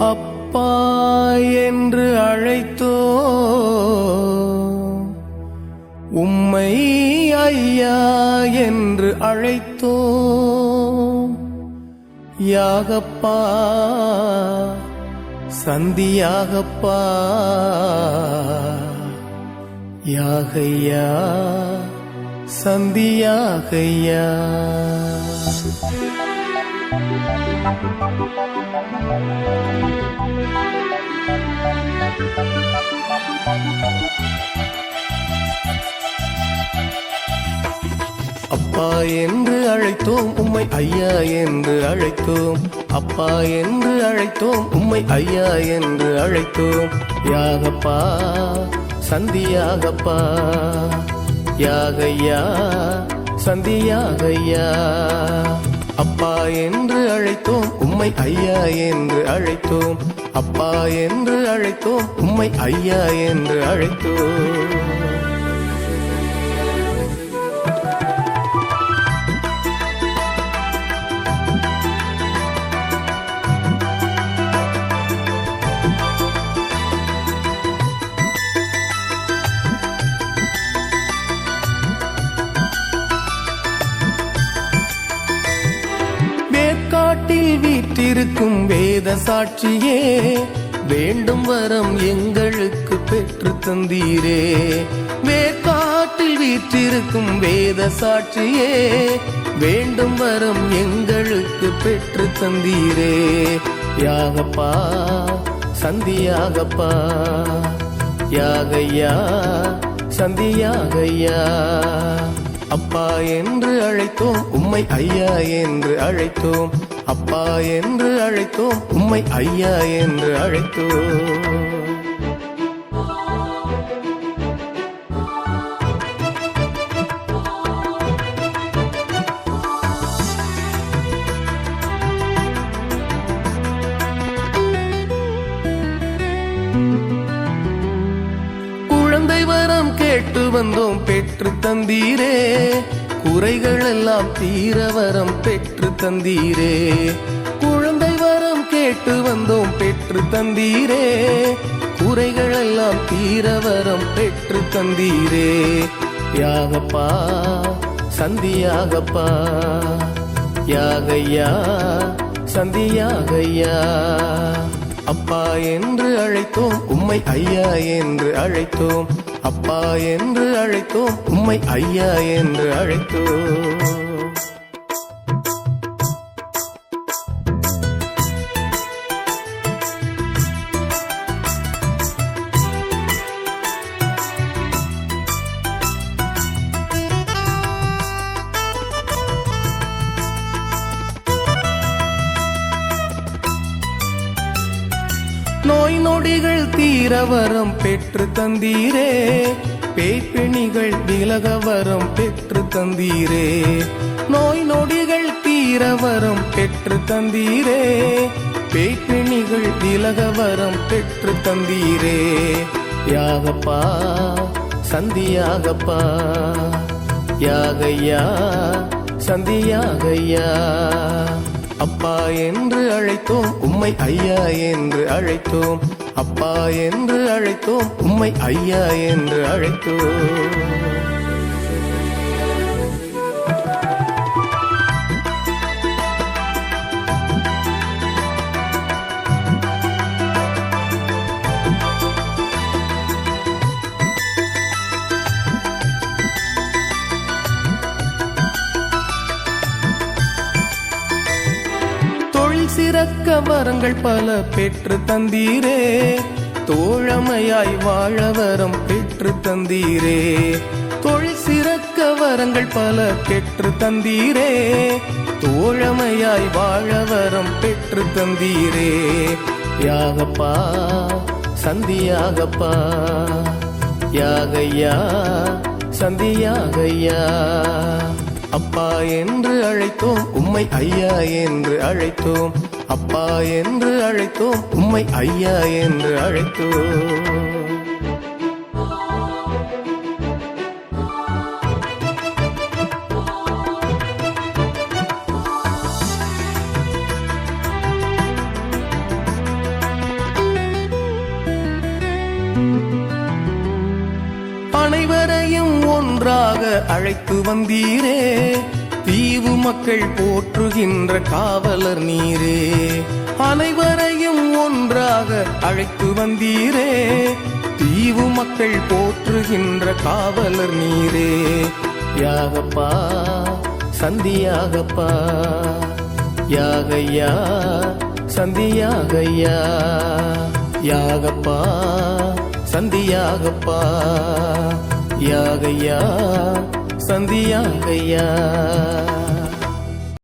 அப்பா என்று அழைத்தோ உம்மை ஐயா என்று அழைத்தோ யாகப்பா சந்தியாகப்பா யாகையா சந்தியாகையா. அப்பா என்று அழைத்தோம் உம்மை ஐயா என்று அழைத்தோம். அப்பா என்று அழைத்தோம் உம்மை ஐயா என்று அழைத்தோம். யாகப்பா சந்தியாகப்பா. யாகையா சந்தியாகையா. அப்பா என்று அழைத்தோம் உம்மை ஐயா என்று அழைத்தோம். அப்பா என்று அழைத்தோம் உம்மை ஐயா என்று அழைத்தோம். நாட்டில் வீற்றிருக்கும் வேத சாட்சியே வேண்டும் வரம் எங்களுக்கு பெற்று தந்தீரே. காட்டில் வீற்றிருக்கும் வேத சாட்சியே வேண்டும் வரம் எங்களுக்கு பெற்று தந்தீரே. யாகப்பா சந்தியாகப்பா யாகையா சந்தியாகையா. அப்பா என்று அழைத்தோம் உம்மை ஐயா என்று அழைத்தோம். அப்பா என்று அழைத்தோம் உம்மை ஐயா என்று அழைத்தோம். குழந்தை கேட்டு வந்தோம் பெற்று தந்தீரே. குறைகள் எல்லாம் தீர வரம் பெற்று தந்தீரே. குழந்தை வரம் கேட்டு வந்தோம் பெற்று தந்தீரே. குறைகள் எல்லாம் தீர வரம் பெற்று தந்தீரே. யாகப்பா சந்தியாகப்பா. யாகையா சந்தியாகையா. அப்பா என்று அழைத்தோம் உம்மை ஐயா என்று அழைத்தோம். அப்பா என்று அழைத்தோம் உம்மை ஐயா என்று அழைத்தோம். நோய் நொடிகள் தீரவரம் பெற்று தந்தீரே. பேய்பிணிகள் விலகவரம் பெற்று தந்தீரே. நோய் நொடிகள் தீரவரம் பெற்று தந்தீரே. பேய்பிணிகள் விலகவரம் பெற்று தந்தீரே. யாகப்பா சந்தியாகப்பா யாகையா சந்தியாகையா. அப்பா என்று அழைத்தோம் உம்மை ஐயா என்று அழைத்தோம். அப்பா என்று அழைத்தோம் உம்மை ஐயா என்று அழைத்தோம். தக்க வரங்கள் பல பெற்று தந்தீரே. தோழமையாய் வாழ வரம் பெற்று தந்தீரே. தொழில் சிறக்க வரங்கள் பல பெற்று தந்தீரே. தோழமையாய் வாழ வரம் பெற்று தந்தீரே. யாகப்பா சந்தியாகப்பா. யாகையா சந்தியாகையா. அப்பா என்று அழைத்தோம் உம்மை ஐயா என்று அழைத்தோம். அப்பா என்று அழைத்தோம் உம்மை ஐயா என்று அழைத்தோம். அனைவரையும் ஒன்றாக அழைத்து வந்தீரே. தீவு மக்கள் போற்றுகின்ற காவலர் நீரே. அனைவரையும் ஒன்றாக அழைத்து வந்தீரே. தீவு மக்கள் போற்றுகின்ற காவலர் நீரே. யாகப்பா சந்தியாகப்பா. யாகையா சந்தியாகையா. யாகப்பா சந்தியாகப்பா. யாகையா சந்தியாகையா